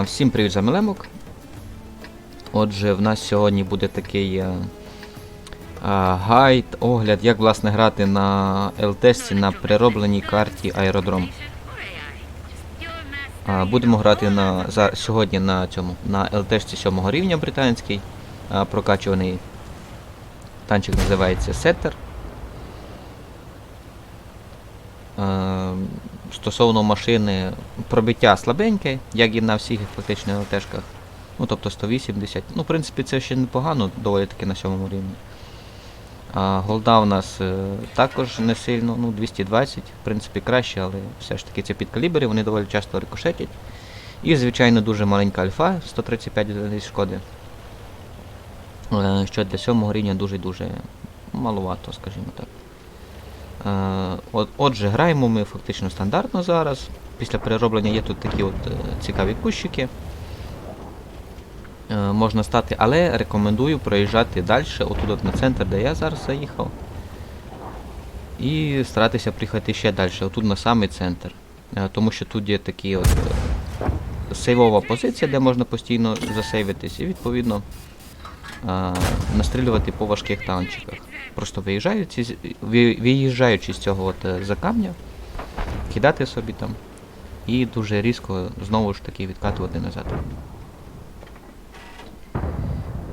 Всім привіт, Замелемок. Отже, в нас сьогодні буде такий е, а, гайд, огляд, як власне грати на L-тесті на переробленій карті Аеродром. А, Будемо грати на, за, сьогодні на цьому на L-тесті 7 рівня британський, а, прокачуваний танчик називається Setter. Стосовно машини, пробиття слабеньке, як і на всіх фактично ЛТшках. Ну, тобто 180. Ну, в принципі, це ще непогано, доволі таки на сьомому рівні. А голда у нас е, також не сильно, ну, 220, в принципі, краще, але все ж таки це підкалібри, вони доволі часто рикошетять. І, звичайно, дуже маленька альфа, 135 одиниць шкоди. Е, що для сьомого рівня дуже-дуже маловато, скажімо так. Е, от, отже, граємо ми фактично стандартно зараз. Після перероблення є тут такі от е, цікаві кущики. Е, можна стати, але рекомендую проїжджати далі, отут от на центр, де я зараз заїхав. І старатися приїхати ще далі, отут на самий центр. Тому що тут є такі от сейвова позиція, де можна постійно засейвитись, і відповідно настрілювати по важких танчиках. Просто виїжджаючи, виїжджаючи з цього от е, закамня, кидати собі там і дуже різко знову ж таки відкатувати назад.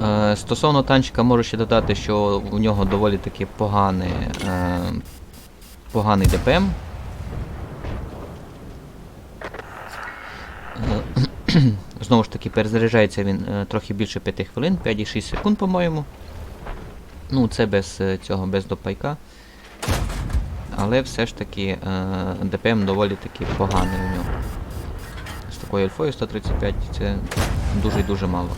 Е, стосовно танчика можу ще додати, що у нього доволі таки поганий, е, поганий ДПМ. Знову ж таки, перезаряджається він трохи більше 5 хвилин, 5,6 секунд, по-моєму. Ну, це без е, цього, без допайка. Але все ж таки е, ДПМ доволі таки поганий у нього. З такою альфою 135 це дуже-дуже мало.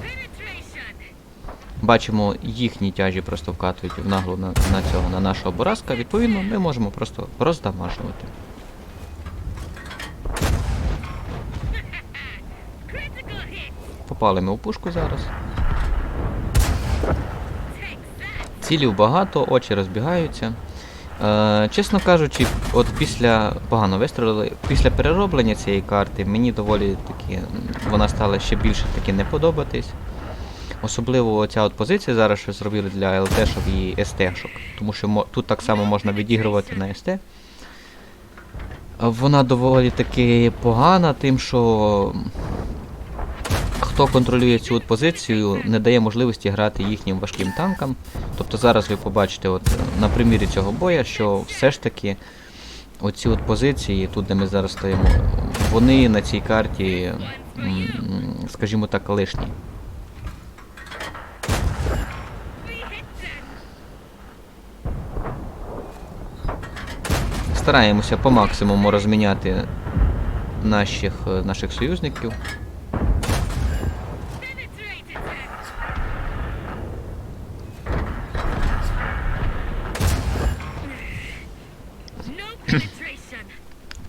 Бачимо, їхні тяжі просто вкатують в наглу на, на цього, на нашого Боразка. Відповідно, ми можемо просто роздамажувати. Попали ми у пушку зараз. Цілів багато, очі розбігаються. Е, чесно кажучи, от після погано вистрілили, після перероблення цієї карти мені доволі таки вона стала ще більше таки не подобатись. Особливо ця от позиція зараз, що зробили для ЛТ-шок і СТ-шок. Тому що тут так само можна відігрувати на СТ. Вона доволі таки погана, тим, що хто контролює цю от позицію, не дає можливості грати їхнім важким танкам. Тобто зараз ви побачите от, на примірі цього боя, що все ж таки оці от позиції, тут де ми зараз стоїмо, вони на цій карті, скажімо так, лишні. Стараємося по максимуму розміняти наших, наших союзників.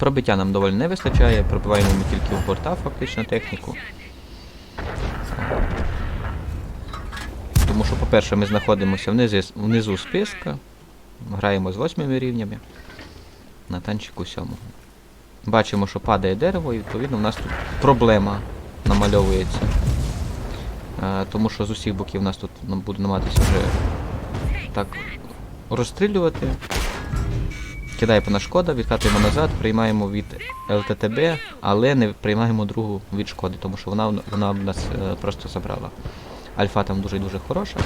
Пробиття нам доволі не вистачає, пробиваємо ми тільки в борта фактично техніку. Тому що, по-перше, ми знаходимося внизу, внизу списка, граємо з восьмими рівнями на танчику сьомого. Бачимо, що падає дерево, і відповідно в нас тут проблема намальовується. Е, тому що з усіх боків нас тут буде намагатися вже так розстрілювати. Кидає пана шкода, відкатуємо назад, приймаємо від ЛТТБ, але не приймаємо другу від шкоди, тому що вона, вона в нас е, просто забрала. Альфа там дуже дуже хороша.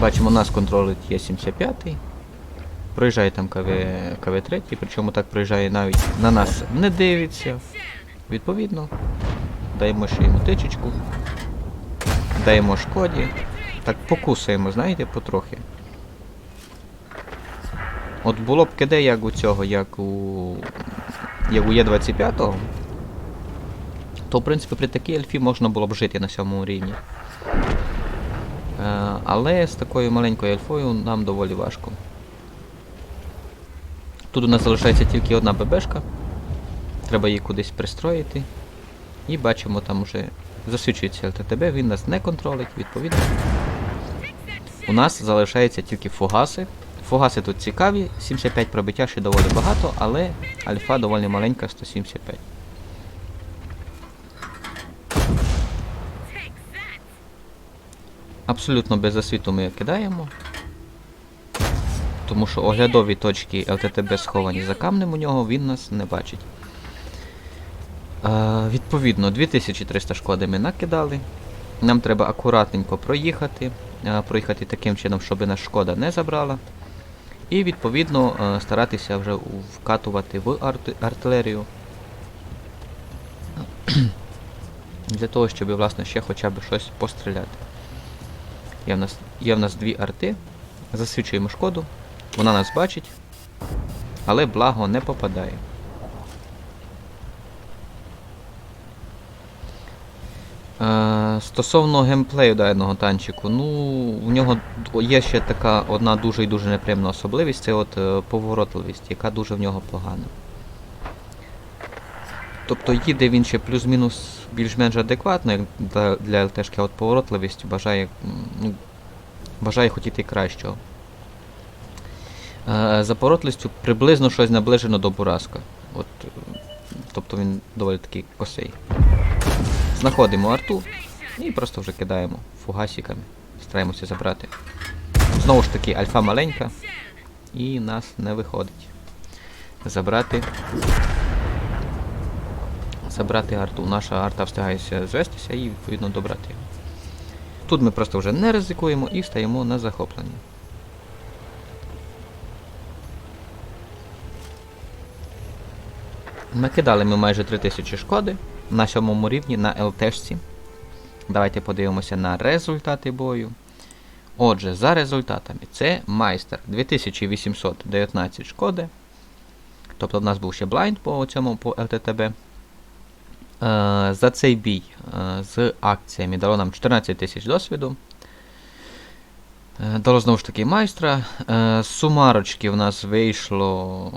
Бачимо, нас контролить Є75. Проїжджає там КВ, КВ3, причому так проїжджає навіть на нас не дивиться. Відповідно, даємо ще йому тичечку. Даємо шкоді. Так покусуємо, знаєте, потрохи. От було б КД як у цього, як у. як у Є25, то в принципі при такій альфі можна було б жити на сьомому рівні. Е, але з такою маленькою альфою нам доволі важко. Тут у нас залишається тільки одна ББшка. Треба її кудись пристроїти. І бачимо, там вже засвідчується ЛТТБ, він нас не контролить, відповідно. У нас залишається тільки фугаси. Фугаси тут цікаві, 75 пробиття ще доволі багато, але альфа доволі маленька, 175. Абсолютно без освіту ми кидаємо. Тому що оглядові точки ЛТТБ сховані за камнем у нього, він нас не бачить. Е, Відповідно, 2300 шкоди ми накидали. Нам треба акуратненько проїхати. Е, проїхати таким чином, щоб нас шкода не забрала. І відповідно е, старатися вже вкатувати в артилерію. Для того, щоб власне ще хоча б щось постріляти. Є в нас, є в нас дві арти. Засвічуємо шкоду. Вона нас бачить, але благо не попадає. Е, стосовно геймплею даного танчику, ну, у нього є ще така одна дуже і дуже неприємна особливість, це от е, поворотливість, яка дуже в нього погана. Тобто їде він ще плюс-мінус більш-менш адекватно, як для, для ЛТшки, а от поворотливість бажає, ну, бажає хотіти кращого. Е, за поворотливістю приблизно щось наближено до Бураска. От, е, тобто він доволі такий косий. Знаходимо арту і просто вже кидаємо фугасиками. Стараємося забрати. Знову ж таки, альфа маленька, і нас не виходить. Забрати. Забрати арту. Наша арта встигається звестися і відповідно добрати його. Тут ми просто вже не ризикуємо і стаємо на захоплення. Накидали ми майже 3000 шкоди на сьомому рівні на ЛТшці. Давайте подивимося на результати бою. Отже, за результатами, це майстер 2819 шкоди. Тобто в нас був ще блайнд по цьому по ЛТТБ. Е, за цей бій е, з акціями дало нам 14 тисяч досвіду. Е, Дало знову ж таки майстра. Сумарочки в нас вийшло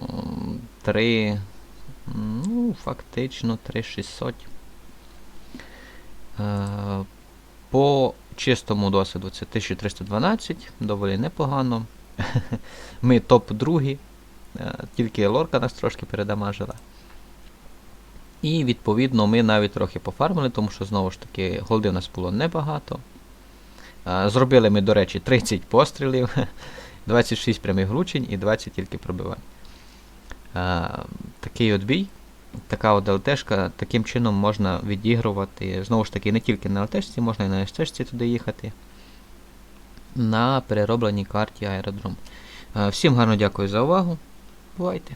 3. Ну, фактично 3600. Е, По чистому досвіду це 1312, доволі непогано. Ми топ-другі, е, тільки лорка нас трошки передамажила. І відповідно ми навіть трохи пофармили, тому що знову ж таки голди у нас було небагато. Е, Зробили ми, до речі, 30 пострілів, 26 прямих влучень і 20 тільки пробивань. Такий от бій. Така от ЛТшка, таким чином можна відігрувати. Знову ж таки, не тільки на ЛТшці, можна і на СТшці туди їхати. На переробленій карті аеродром. Е, Всім гарно дякую за увагу. Бувайте!